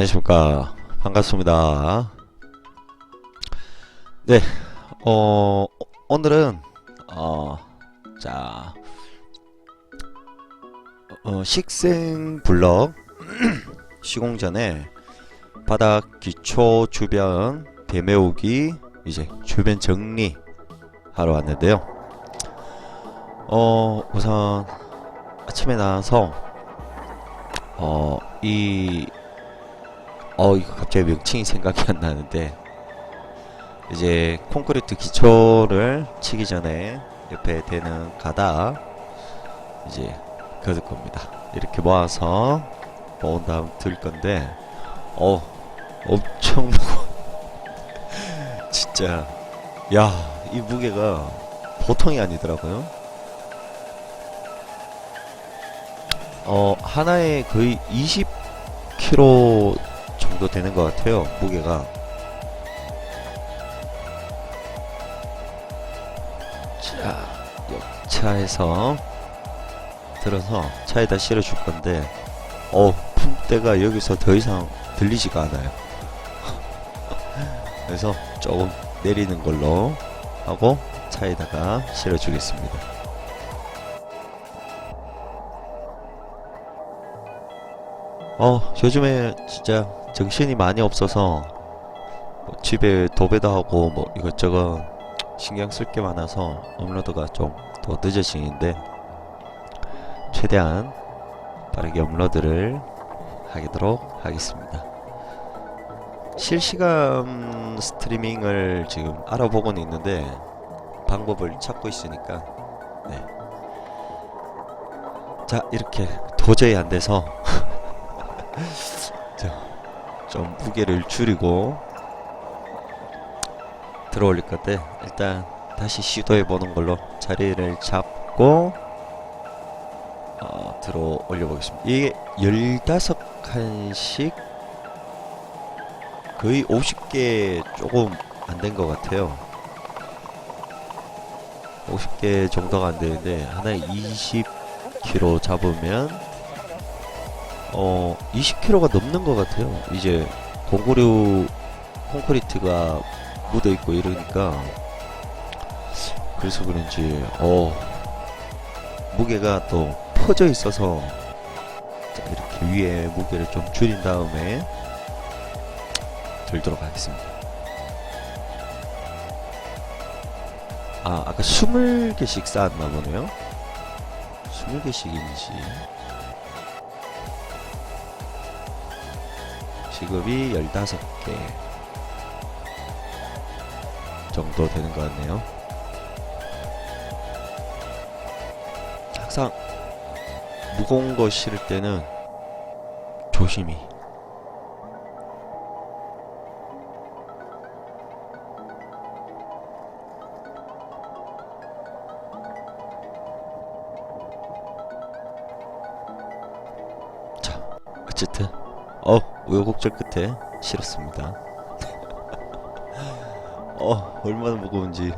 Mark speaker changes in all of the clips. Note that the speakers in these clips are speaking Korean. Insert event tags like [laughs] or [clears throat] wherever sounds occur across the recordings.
Speaker 1: 안녕하십니까. 반갑습니다. 네 어, 오늘은 어, 자 어, 식생 블럭 [clears throat] 시공 전에 바닥 기초 주변 대메우기 이제 주변 정리 하러 왔는데요. 어 우선 아침에 나와서 어 이 어 이거 갑자기 명칭이 생각이 안 나는데 이제 콘크리트 기초를 치기 전에 옆에 대는 가닥 이제 거둘 겁니다. 이렇게 모아서 모은 다음 들 건데 어 엄청 무거 [laughs] 진짜 야 이 무게가 보통이 아니더라고요. 어 하나에 거의 20kg 정도 되는 것 같아요 무게가. 자 역차에서 들어서 차에다 실어 줄 건데 어 품대가 여기서 더 이상 들리지가 않아요. [laughs] 그래서 조금 내리는 걸로 하고 차에다가 실어 주겠습니다 어 요즘에 진짜 정신이 많이 없어서 뭐 집에 도배도 하고 뭐 이것저것 신경 쓸 게 많아서 업로드가 좀 더 늦어지는데 최대한 빠르게 업로드를 하도록 하겠습니다. 실시간 스트리밍을 지금 알아보고는 있는데 방법을 찾고 있으니까 네. 자 이렇게 도저히 안 돼서 자, [laughs] 좀 무게를 줄이고 들어올릴 건데 일단 다시 시도해 보는 걸로 자리를 잡고 어, 들어 올려 보겠습니다. 이게 15칸씩 거의 50개 조금 안 된 것 같아요. 50개 정도가 안 되는데 하나에 20kg 잡으면 어 20kg가 넘는 것 같아요. 이제 공구류 콘크리트가 묻어 있고 이러니까 그래서 그런지 어 무게가 또 퍼져 있어서 자, 이렇게 위에 무게를 좀 줄인 다음에 들도록 하겠습니다. 아 아까 20개씩 쌓았나 보네요. 20개씩인지 지급이 15개 정도 되는 것 같네요. 항상 무거운 거 실을 때는 조심히 자 어쨌든 어 우여곡절 끝에 실었습니다. [laughs] 어 얼마나 무거운지.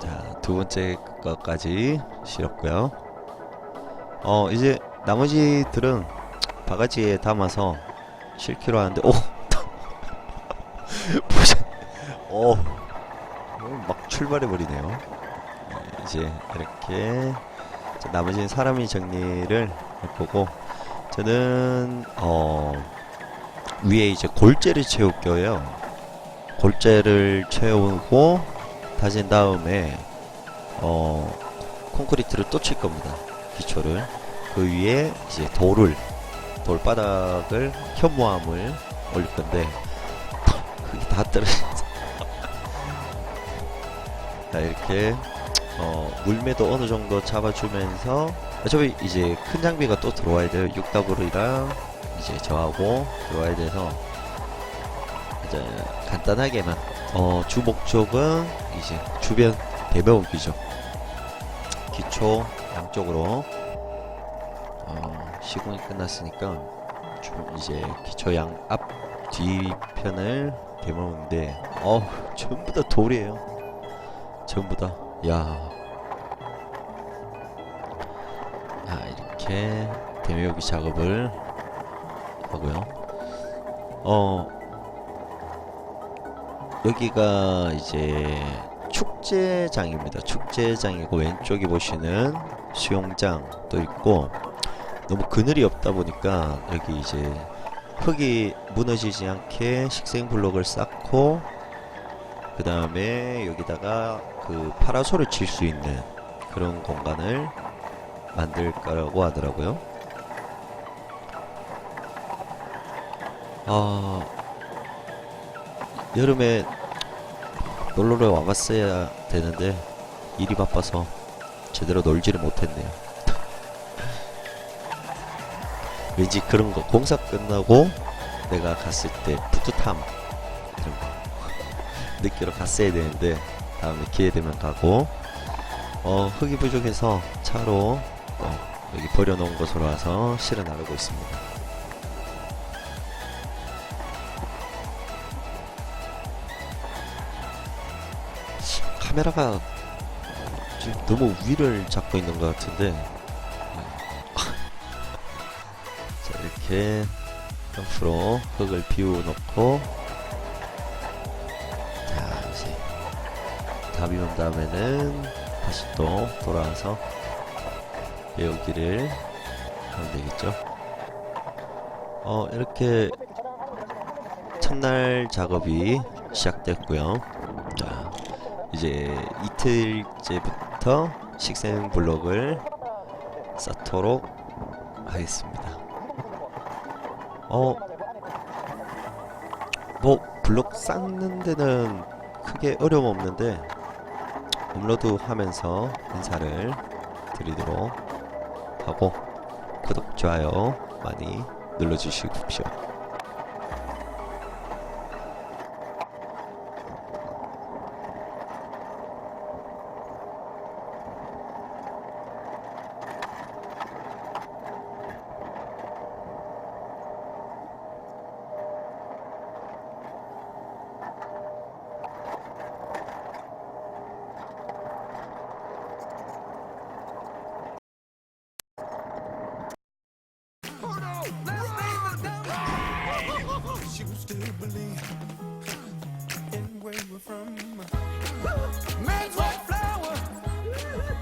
Speaker 1: 자 두 번째 거까지 실었고요. 어 이제 나머지들은 바가지에 담아서 실기로 하는데 오 [laughs] 보자. 어, 어, 막 출발해 버리네요. 네, 이제 이렇게 자, 나머지는 사람이 정리를 해보고 저는 어 위에 이제 골재를 채울 거예요. 골재를 채우고 다진 다음에 어 콘크리트를 또 칠 겁니다. 기초를 그 위에 이제 돌을 돌바닥을 현무암을 올릴 건데 그게 다. [laughs] 자 이렇게 어 물매도 어느 정도 잡아주면서 어차피 이제 큰 장비가 또 들어와야 돼요. 6W랑 이제 저하고 들어와야 돼서 이제 간단하게만 어, 주 목적은 이제 주변 대배우기죠. 기초 양쪽으로 어, 시공이 끝났으니까 주, 이제 기초 양 앞 뒤편을 대모는데 어 전부 다 돌이에요. 전부 다. 야. 이렇게 개묘기 작업을 하고요. 어 여기가 이제 축제장입니다. 축제장이고 왼쪽에 보시는 수영장도 있고 너무 그늘이 없다 보니까 여기 이제 흙이 무너지지 않게 식생 블록을 쌓고 그 다음에 여기다가 그 파라솔을 칠 수 있는 그런 공간을 만들 거라고 하더라고요. 아 여름에 놀러를 와봤어야 되는데 일이 바빠서 제대로 놀지를 못했네요. [laughs] 왠지 그런 거 공사 끝나고 내가 갔을 때 뿌듯함 이런 거 [laughs] 느끼러 갔어야 되는데 다음에 기회 되면 가고 어 흙이 부족해서 차로 어, 여기 버려놓은 곳으로 와서 실어 나르고 있습니다. 카메라가 지금 너무 위를 잡고 있는 것 같은데 [laughs] 자 이렇게 옆으로 흙을 비워놓고 자 이제 답이 온 다음에는 다시 또 돌아와서 여기를 하면 되겠죠 어 이렇게 첫날 작업이 시작됐고요 자 이제 이틀째부터 식생 블록을 쌓도록 하겠습니다. 어, 뭐 블록 쌓는 데는 크게 어려움 없는데 업로드 하면서 인사를 드리도록 하고 구독, 좋아요 많이
Speaker 2: choose believe in where we're from.